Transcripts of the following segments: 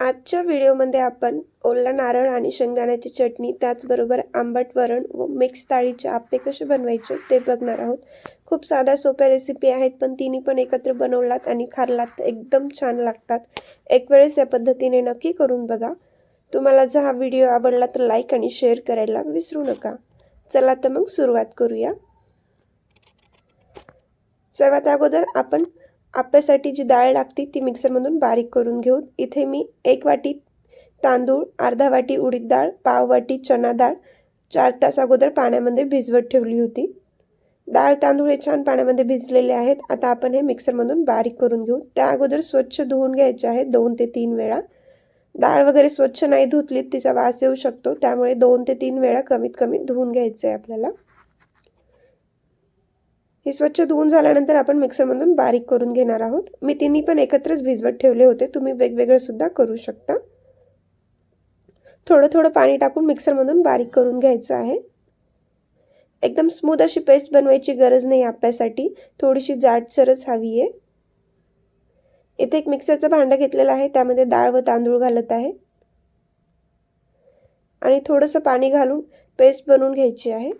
आजच्या व्हिडिओमध्ये आपण ओला नारळ आणि शेंगदाण्याची चटणी त्याचबरोबर आंबट वरण व मिक्स ताळीचे आप्पे कसे बनवायचे ते बघणार आहोत. खूप साध्या सोप्या रेसिपी आहेत पण तिन्ही पण एकत्र बनवलात आणि खाल्लात. तर एकदम छान लागतात. एक वेळेस या पद्धतीने नक्की करून बघा. तुम्हाला जर हा व्हिडिओ आवडला तर लाईक आणि शेअर करायला विसरू नका. चला तर मग सुरुवात करूया. सर्वात अगोदर आपण आप्यासाठी जी डाळ लागते ती मिक्सरमधून बारीक करून घेऊ इथे मी एक वाटी तांदूळ अर्धा वाटी उडीद डाळ पाव वाटी चना डाळ चार तास अगोदर पाण्यामध्ये भिजवत ठेवली होती. डाळ तांदूळ हे छान पाण्यामध्ये भिजलेले आहेत. आता आपण हे मिक्सरमधून बारीक करून घेऊ. त्या अगोदर स्वच्छ धुवून घ्यायचे आहेत दोन ते तीन वेळा. डाळ वगैरे स्वच्छ नाही धुतलीत तिचा वास येऊ शकतो. त्यामुळे दोन ते तीन वेळा कमीत कमी धुवून घ्यायचं आहे आपल्याला. हे स्वच्छ धुवून झाल्यानंतर आपण मिक्सरमधून बारीक करून घेणार आहोत. मी तिन्ही पण एकत्रच भिजवत ठेवले होते. तुम्ही वेगवेगळेसुद्धा करू शकता. थोडं थोडं पाणी टाकून मिक्सरमधून बारीक करून घ्यायचं आहे. एकदम स्मूथ अशी पेस्ट बनवायची गरज नाही आप्यासाठी थोडीशी जाडसरच हवी आहे. इथे एक मिक्सरचं भांडं घेतलेलं आहे. त्यामध्ये डाळ व तांदूळ घालत आहे. आणि थोडंसं पाणी घालून पेस्ट बनवून घ्यायची आहे.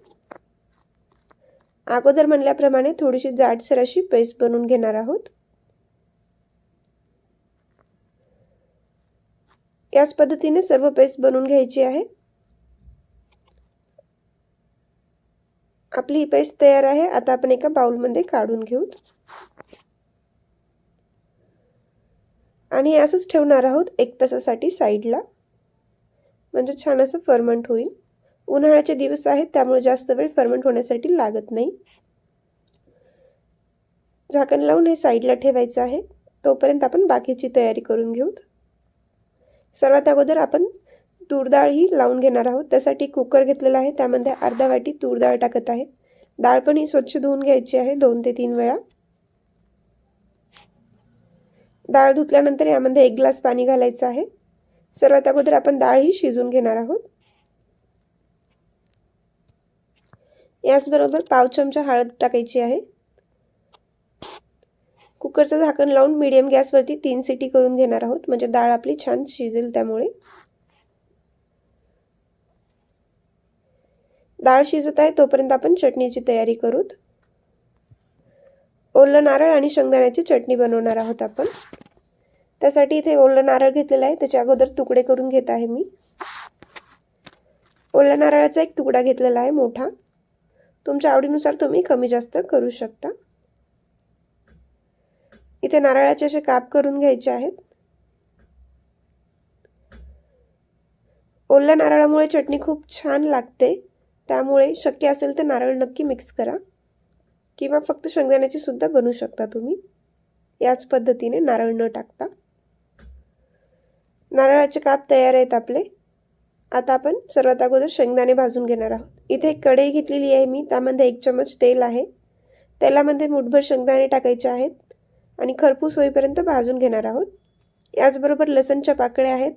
अगोदर म्हणल्याप्रमाणे थोडीशी जाडसर अशी पेस्ट बनवून घेणार आहोत. याच पद्धतीने सर्व पेस्ट बनवून घ्यायची आहे. आपली ही पेस्ट तयार आहे. आता आपण एका बाउलमध्ये काढून घेऊ आणि असंच ठेवणार आहोत एक तासासाठी साईडला. म्हणजे छान असं फर्मंट होईल. उन्हाळ्याचे दिवस आहेत त्यामुळे जास्त वेळ फर्मंट होण्यासाठी लागत नाही. झाकण लावून हे साईडला ठेवायचं आहे. तोपर्यंत आपण बाकीची तयारी करून घेऊ सर्वात अगोदर आपण तूर डाळ ही लावून घेणार आहोत. त्यासाठी कुकर घेतलेला आहे. त्यामध्ये अर्धा वाटी तूर डाळ टाकत आहे. डाळ पण ही स्वच्छ धुवून घ्यायची आहे दोन ते तीन वेळा. डाळ धुतल्यानंतर यामध्ये एक ग्लास पाणी घालायचं आहे. सर्वात अगोदर आपण डाळ ही शिजून घेणार आहोत. याचबरोबर पाव चमचा हळद टाकायची आहे. कुकरचं झाकण लावून मिडियम गॅसवरती तीन सिटी करून घेणार आहोत. म्हणजे डाळ आपली छान शिजेल त्यामुळे. डाळ शिजत आहे तोपर्यंत आपण चटणीची तयारी करूत. ओलं नारळ आणि शेंगदाण्याची चटणी बनवणार आहोत आपण. त्यासाठी इथे ओलं नारळ घेतलेलं आहे. त्याच्या अगोदर तुकडे करून घेत आहे मी. ओला नारळाचा एक तुकडा घेतलेला आहे मोठा. तुमच्या आवडीनुसार तुम्ही कमी जास्त करू शकता. इथे नारळाचे असे काप करून घ्यायचे आहेत. ओल्या नारळामुळे चटणी खूप छान लागते. त्यामुळे शक्य असेल तर नारळ नक्की मिक्स करा. किंवा फक्त शेंगदाण्याची सुद्धा बनवू शकता तुम्ही. याच पद्धतीने नारळ न टाकता. नारळाचे काप तयार आहेत आपले. आता आपण सर्वात अगोदर शेंगदाणे भाजून घेणार आहोत. इथे एक कढई घेतलेली आहे मी त्यामध्ये एक चमच तेल आहे. तेलामध्ये मुठभर शेंगदाणे टाकायचे आहेत आणि खरपूस होईपर्यंत भाजून घेणार आहोत. याचबरोबर लसणच्या पाकळ्या आहेत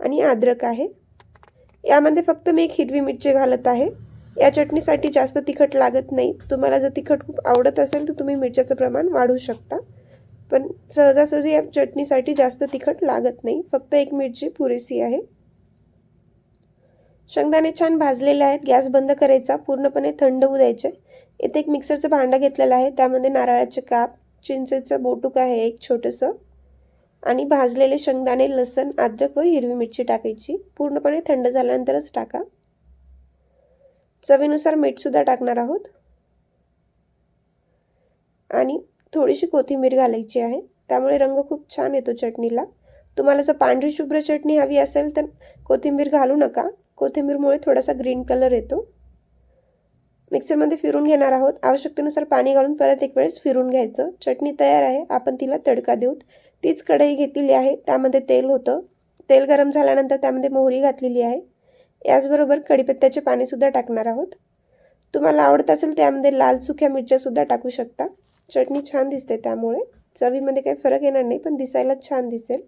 आणि अद्रक आहे. यामध्ये फक्त मी एक हिरवी मिरची घालत आहे. या चटणीसाठी जास्त तिखट लागत नाही. तुम्हाला जर तिखट खूप आवडत असेल तर तुम्ही मिरच्याचं प्रमाण वाढवू शकता. पण सहजासहजी या चटणीसाठी जास्त तिखट लागत नाही. फक्त एक मिरची पुरेशी आहे. शेंगदाणे छान भाजलेले आहेत. गॅस बंद करायचा. पूर्णपणे थंड होऊ द्यायचे. इथे एक मिक्सरचं भांडं घेतलेलं आहे. त्यामध्ये नारळाचे काप चिंचेचं बोटूक आहे एक छोटंसं. आणि भाजलेले शेंगदाणे लसण अद्रक व हिरवी मिरची टाकायची. पूर्णपणे थंड झाल्यानंतरच टाका. चवीनुसार मीठसुद्धा टाकणार आहोत. आणि थोडीशी कोथिंबीर घालायची आहे. त्यामुळे रंग खूप छान येतो चटणीला. तुम्हाला जर पांढरी शुभ्र चटणी हवी असेल तर कोथिंबीर घालू नका. कोथिंबीरमुळे थोडासा ग्रीन कलर येतो. मिक्सरमध्ये फिरून घेणार आहोत. आवश्यकतेनुसार पाणी घालून परत एक वेळेस फिरून घ्यायचं. चटणी तयार आहे. आपण तिला तडका देऊत. तीच कढई घेतलेली आहे. त्यामध्ये तेल होतं. तेल गरम झाल्यानंतर त्यामध्ये मोहरी घातलेली आहे. याचबरोबर कढीपत्त्याचे पाणीसुद्धा टाकणार आहोत. तुम्हाला आवडत असेल त्यामध्ये लाल सुक्या मिरच्यासुद्धा टाकू शकता. चटणी छान दिसते त्यामुळे. चवीमध्ये काही फरक येणार नाही पण दिसायला छान दिसेल.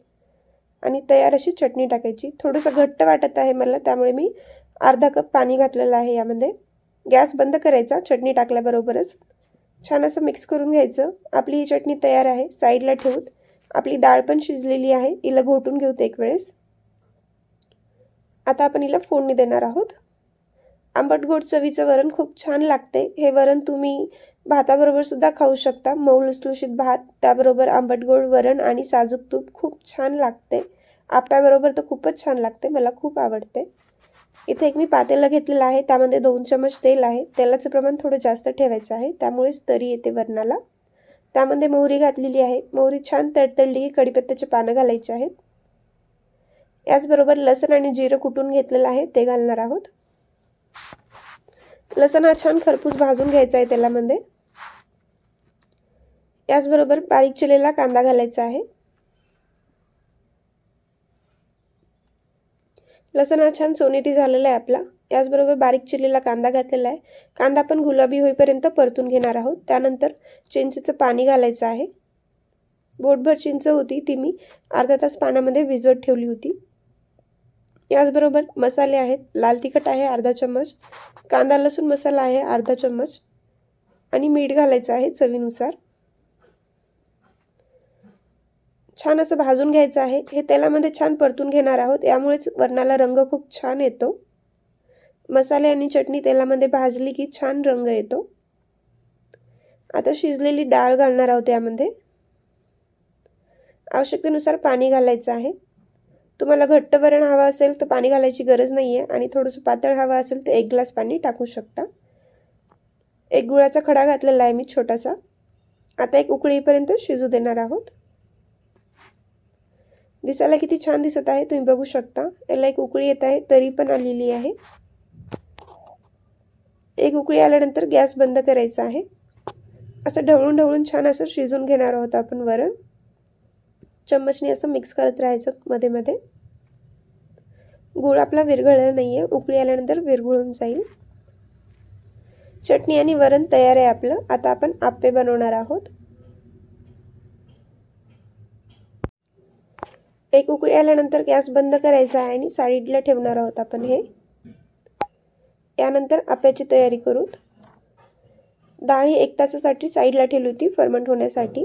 आणि तयार अशी चटणी टाकायची. थोडंसं घट्ट वाटत आहे मला त्यामुळे मी अर्धा कप पाणी घातलेलं आहे यामध्ये. गॅस बंद करायचा चटणी टाकल्याबरोबरच. छान असं मिक्स करून घ्यायचं. आपली ही चटणी तयार आहे साईडला ठेवून. आपली डाळ पण शिजलेली आहे हिला घोटून घेऊ एक वेळेस. आता आपण हिला फोडणी देणार आहोत. आंबट गोड चवीचं वरण खूप छान लागते. हे वरण तुम्ही भाताबरोबर सुद्धा खाऊ शकता. मऊ लुसलुशीत भात त्याबरोबर आंबट गोड वरण आणि साजूक तूप खूप छान लागते. आप्याबरोबर तर खूपच छान लागते मला खूप आवडते. इथे एक मी पातेलं घेतलेलं आहे त्यामध्ये दोन चमच तेल आहे. तेलाचं प्रमाण थोडं जास्त ठेवायचं आहे त्यामुळेच तरी येते वरणाला. त्यामध्ये मोहरी घातलेली आहे. मोहरी छान तडतडली की कडीपत्त्याचे पानं घालायचे आहेत. याचबरोबर लसण आणि जिरं कुटून घेतलेलं आहे ते घालणार आहोत. लसण हा छान खरपूस भाजून घ्यायचा आहे तेलामध्ये. त्याचबरोबर बारीक चिरलेला कांदा घालायचा आहे. लसण हा छान सोनेटी झालेला आहे आपला. याचबरोबर बारीक चिरलेला कांदा घातलेला आहे. कांदा पण गुलाबी होईपर्यंत परतून घेणार आहोत. त्यानंतर चिंचेचं पाणी घालायचं आहे. बोटभर चिंच होती ती मी अर्धा तास पाण्यामध्ये भिजवत ठेवली होती. याचबरोबर मसाले आहेत. लाल तिखट आहे अर्धा चम्मच. कांदा लसूण मसाला आहे अर्धा चम्मच. आणि मीठ घालायचं आहे चवीनुसार. छान असं भाजून घ्यायचं आहे. हे तेलामध्ये छान परतून घेणार आहोत. यामुळेच वरणाला रंग खूप छान येतो. मसाले आणि चटणी तेलामध्ये भाजली की छान रंग येतो. आता शिजलेली डाळ घालणार आहोत यामध्ये. आवश्यकतेनुसार पाणी घालायचं आहे. तुम्हाला घट्ट वरण हवं असेल तर पाणी घालायची गरज नाही आहे आणि थोडंसं पातळ हवं असेल तर एक ग्लास पाणी टाकू शकता. एक गुळाचा खडा घातलेला आहे मी छोटासा. आता एक उकळीपर्यंत शिजू देणार आहोत. दिसायला किती छान दिसत आहे तुम्ही बघू शकता. याला एक उकळी येत आहे तरी पण आलेली आहे. एक उकळी आल्यानंतर गॅस बंद करायचा आहे. असं ढवळून ढवळून छान असं शिजून घेणार आहोत आपण वरण. चम्मचने असं मिक्स करत राहायचं मध्ये मध्ये. गूळ आपला विरघळला नाही आहे उकळी आल्यानंतर विरघळून जाईल. चटणी आणि वरण तयार आहे आपलं. आता आपण आप्पे बनवणार आहोत. एक उकळी आल्यानंतर गॅस बंद करायचा आहे आणि साईडला ठेवणार आहोत आपण हे. यानंतर आप्याची तयारी करू. डाळ ही एक तासासाठी साईडला ठेवली होती फर्मंट होण्यासाठी.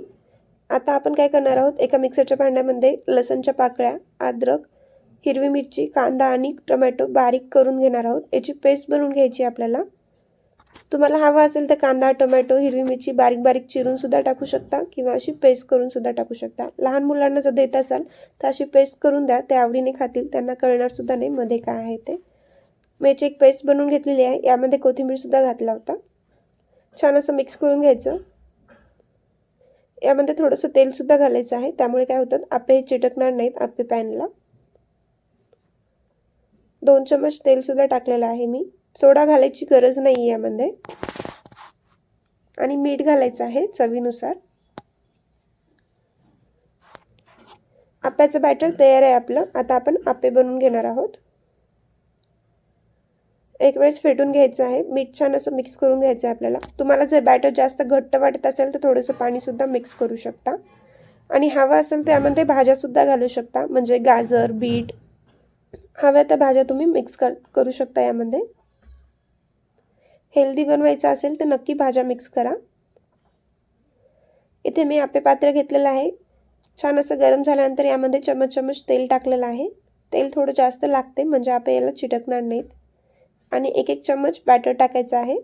आता आपण काय करणार आहोत? एका मिक्सरच्या भांड्यामध्ये लसणच्या पाकळ्या अद्रक हिरवी मिरची कांदा आणि टोमॅटो बारीक करून घेणार आहोत. याची पेस्ट बनवून घ्यायची आपल्याला. तुम्हाला हवा असेल तर कांदा टोमॅटो हिरवी मिरची बारीक बारीक चिरून सुद्धा टाकू शकता किंवा अशी पेस्ट करून सुद्धा टाकू शकता. लहान मुलांना जर देत असाल तर अशी पेस्ट करून द्या. ते आवडीने खातील. त्यांना कळणार सुद्धा नाही मध्ये काय आहे ते. मी एक पेस्ट बनवून घेतलेली आहे. यामध्ये कोथिंबीर सुद्धा घातला होता. छान असं मिक्स करून घ्यायचं. यामध्ये थोडंसं तेलसुद्धा घालायचं आहे. त्यामुळे काय होतं आपे हे चिटकणार नाहीत आपे पॅनला. दोन चम्मच तेलसुद्धा टाकलेलं आहे मी. सोडा घालायची गरज नाही यामध्ये. आणि मीठ घालायचं आहे चवीनुसार. आप्याचं बॅटर तयार आहे आपलं. आता आपण आप्पे बनवून घेणार आहोत. एक वेळेस फेटून घ्यायचं आहे. मीठ छान असं मिक्स करून घ्यायचं आहे आपल्याला. तुम्हाला जर बॅटर जास्त घट्ट वाटत असेल तर थोडंसं पाणीसुद्धा मिक्स करू शकता. आणि हवा असेल त्यामध्ये भाज्यासुद्धा घालू शकता. म्हणजे गाजर बीट. हव्या त्या भाज्या तुम्ही मिक्स कर करू शकता यामध्ये. हेल्दी बनवायचं असेल तर नक्की भाज्या मिक्स करा. इथे मी आपे पात्र घेतलेलं आहे. छान असं गरम झाल्यानंतर यामध्ये चमच चमच तेल टाकलेलं आहे. तेल थोडं जास्त लागते म्हणजे आपे याला चिटकणार नाहीत. आणि एक एक चम्मच बॅटर टाकायचं आहे.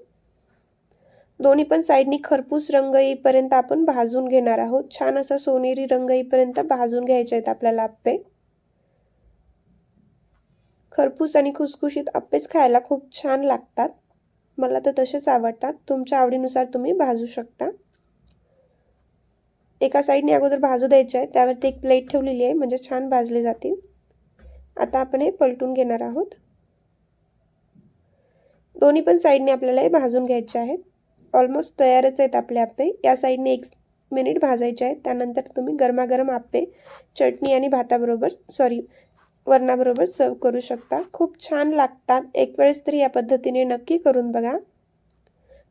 दोन्ही पण साईडनी खरपूस रंग येईपर्यंत आपण भाजून घेणार आहोत. छान असा सोनेरी रंग येईपर्यंत भाजून घ्यायचे आहेत आपल्याला आप्पे खरपूस आणि खुसखुशीत आप्पेच खायला खूप छान लागतात. मला तर तसेच आवडतात. तुमच्या आवडीनुसार तुम्ही भाजू शकता. एका साईडने अगोदर भाजू द्यायचे आहे. त्यावरती एक प्लेट ठेवलेली आहे. म्हणजे छान भाजले जातील. आता आपण हे पलटून घेणार आहोत. दोन्ही पण साईडने आपल्याला हे भाजून घ्यायचे आहेत. ऑलमोस्ट तयारच आहेत आपले आप्पे. या साईडने एक मिनिट भाजायचे आहेत. त्यानंतर तुम्ही गरमागरम आप्पे चटणी आणि भाताबरोबर सॉरी वरणाबरोबर सर्व करू शकता. खूप छान लागतात. एक वेळेस तरी या पद्धतीने नक्की करून बघा.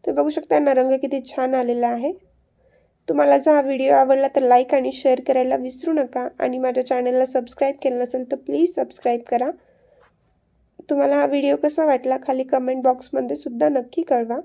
तुम्ही बघू शकता ना रंग किती छान आलेला आहे. तुम्हाला जर हा व्हिडिओ आवडला तर लाईक आणि शेअर करायला विसरू नका. आणि माझ्या चॅनलला सबस्क्राईब केलं नसेल तर प्लीज सबस्क्राईब करा. तुम्हाला हा व्हिडिओ कसा वाटला खाली कमेंट बॉक्समध्ये सुद्धा नक्की कळवा.